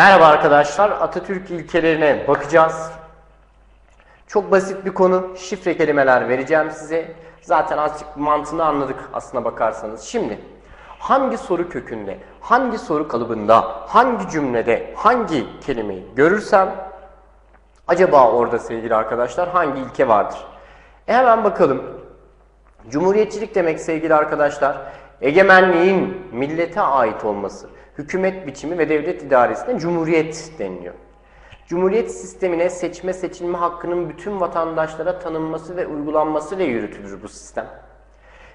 Merhaba arkadaşlar, Atatürk ilkelerine bakacağız. Çok basit bir konu, şifre kelimeler vereceğim size. Zaten azıcık mantığını anladık aslına bakarsanız. Şimdi hangi soru kökünde, hangi soru kalıbında, hangi cümlede, hangi kelimeyi görürsem acaba orada sevgili arkadaşlar hangi ilke vardır? E hemen bakalım. Cumhuriyetçilik demek sevgili arkadaşlar, egemenliğin millete ait olması, hükümet biçimi ve devlet idaresine cumhuriyet deniliyor. Cumhuriyet sistemine seçme seçilme hakkının bütün vatandaşlara tanınması ve uygulanması ile yürütülür bu sistem.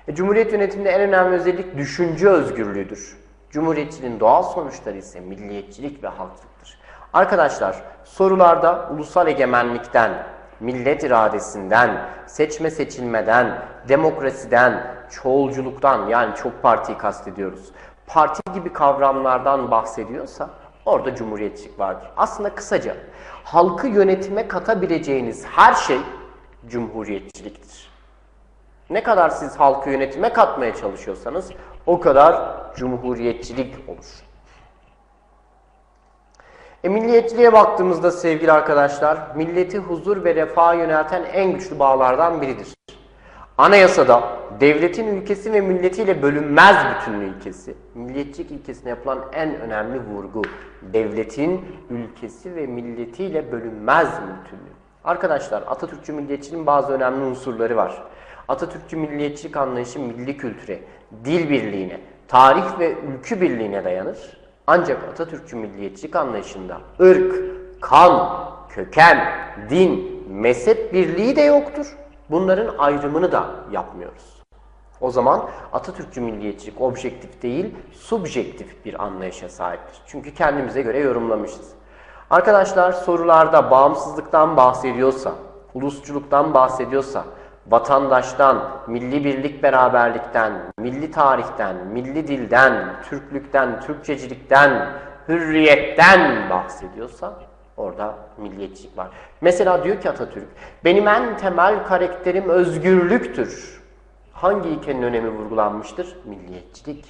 E, Cumhuriyet yönetiminde en önemli özellik düşünce özgürlüğüdür. Cumhuriyetçiliğin doğal sonuçları ise milliyetçilik ve halkçılıktır. Arkadaşlar sorularda ulusal egemenlikten, millet iradesinden, seçme seçilmeden, demokrasiden, çoğulculuktan yani çok partiyi kastediyoruz. Parti gibi kavramlardan bahsediyorsa orada cumhuriyetçilik vardır. Aslında kısaca halkı yönetime katabileceğiniz her şey cumhuriyetçiliktir. Ne kadar siz halkı yönetime katmaya çalışıyorsanız o kadar cumhuriyetçilik olur. E, milliyetçiliğe baktığımızda sevgili arkadaşlar, milleti huzur ve refaha yönelten en güçlü bağlardan biridir. Anayasada devletin ülkesi ve milletiyle bölünmez bütünlüğü ilkesi, milliyetçilik ilkesine yapılan en önemli vurgu, devletin ülkesi ve milletiyle bölünmez bütünlüğü. Arkadaşlar Atatürkçü milliyetçiliğin bazı önemli unsurları var. Atatürkçü milliyetçilik anlayışı milli kültüre, dil birliğine, tarih ve ülkü birliğine dayanır. Ancak Atatürkçü milliyetçilik anlayışında ırk, kan, köken, din, mezhep birliği de yoktur. Bunların ayrımını da yapmıyoruz. O zaman Atatürkçü milliyetçilik objektif değil, subjektif bir anlayışa sahiptir. Çünkü kendimize göre yorumlamışız. Arkadaşlar sorularda bağımsızlıktan bahsediyorsa, ulusçuluktan bahsediyorsa, vatandaştan, milli birlik beraberlikten, milli tarihten, milli dilden, Türklükten, Türkçecilikten, hürriyetten bahsediyorsa orada milliyetçilik var. Mesela diyor ki Atatürk, benim en temel karakterim özgürlüktür. Hangi ilkenin önemi vurgulanmıştır? Milliyetçilik.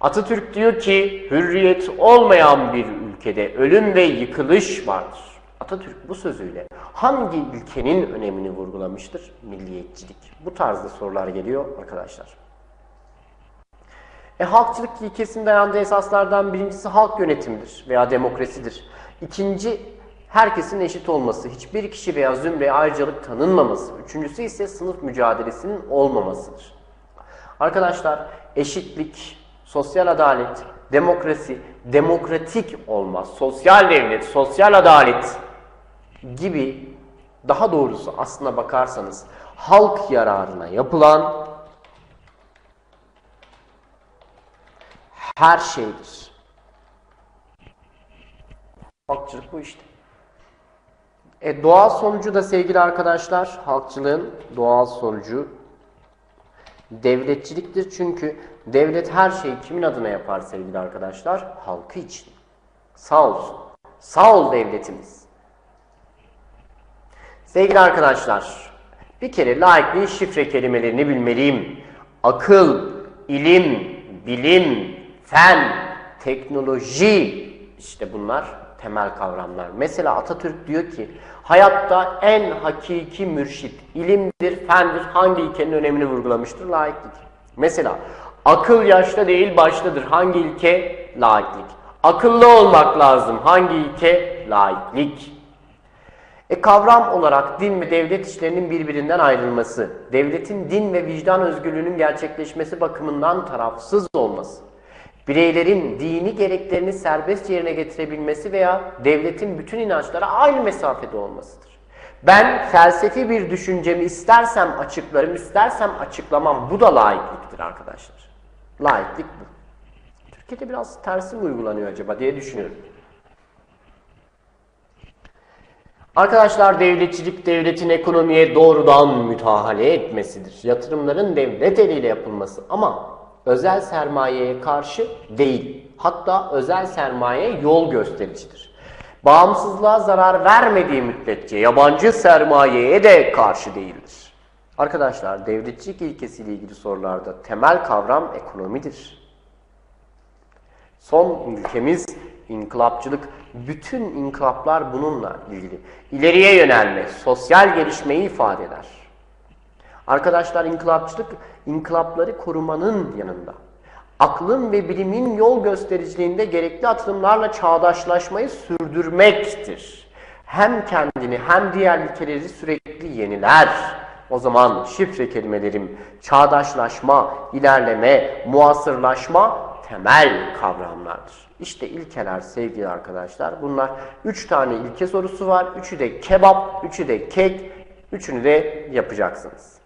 Atatürk diyor ki hürriyet olmayan bir ülkede ölüm ve yıkılış vardır. Atatürk bu sözüyle hangi ülkenin önemini vurgulamıştır? Milliyetçilik. Bu tarzda sorular geliyor arkadaşlar. E, halkçılık ilkesinin dayandığı esaslardan birincisi halk yönetimidir veya demokrasidir. İkinci herkesin eşit olması, hiçbir kişi veya zümreye ayrıcalık tanınmaması. Üçüncüsü ise sınıf mücadelesinin olmamasıdır. Arkadaşlar eşitlik, sosyal adalet, demokrasi, demokratik olma, sosyal devlet, sosyal adalet gibi daha doğrusu aslına bakarsanız halk yararına yapılan her şeydir. Halkçılık bu işte. E, doğal sonucu da sevgili arkadaşlar, halkçılığın doğal sonucu devletçiliktir. Çünkü devlet her şeyi kimin adına yapar sevgili arkadaşlar? Halkı için. Sağ olsun. Sağ ol devletimiz. Sevgili arkadaşlar, bir kere laikliğin şifre kelimelerini bilmeliyim. Akıl, ilim, bilim, fen, teknoloji işte bunlar temel kavramlar. Mesela Atatürk diyor ki hayatta en hakiki mürşit ilimdir, fendir. Hangi ilkenin önemini vurgulamıştır? Laiklik. Mesela akıl yaşta değil baştadır. Hangi ilke? Laiklik. Akıllı olmak lazım. Hangi ilke? Laiklik. E kavram olarak din ve devlet işlerinin birbirinden ayrılması, devletin din ve vicdan özgürlüğünün gerçekleşmesi bakımından tarafsız olması, bireylerin dini gereklerini serbest yerine getirebilmesi veya devletin bütün inançlara aynı mesafede olmasıdır. Ben felsefi bir düşüncemi istersem açıklarım, istersem açıklamam. Bu da laikliktir arkadaşlar. Laiklik bu. Türkiye'de biraz tersi mi uygulanıyor acaba diye düşünüyorum. Arkadaşlar devletçilik devletin ekonomiye doğrudan müdahale etmesidir. Yatırımların devlet eliyle yapılması ama özel sermayeye karşı değil. Hatta özel sermaye yol göstericidir. Bağımsızlığa zarar vermediği müddetçe yabancı sermayeye de karşı değildir. Arkadaşlar devletçilik ilkesiyle ilgili sorularda temel kavram ekonomidir. Son ülkemiz İnkılapçılık, bütün inkılaplar bununla ilgili. İleriye yönelme, sosyal gelişmeyi ifade eder. Arkadaşlar inkılapçılık, inkılapları korumanın yanında. Aklın ve bilimin yol göstericiliğinde gerekli atılımlarla çağdaşlaşmayı sürdürmektir. Hem kendini hem diğer ülkeleri sürekli yeniler. O zaman şifre kelimelerim çağdaşlaşma, ilerleme, muasırlaşma temel kavramlardır. İşte ilkeler sevgili arkadaşlar. Bunlar 3 tane ilke sorusu var. Üçü de kebap, üçü de kek, üçünü de yapacaksınız.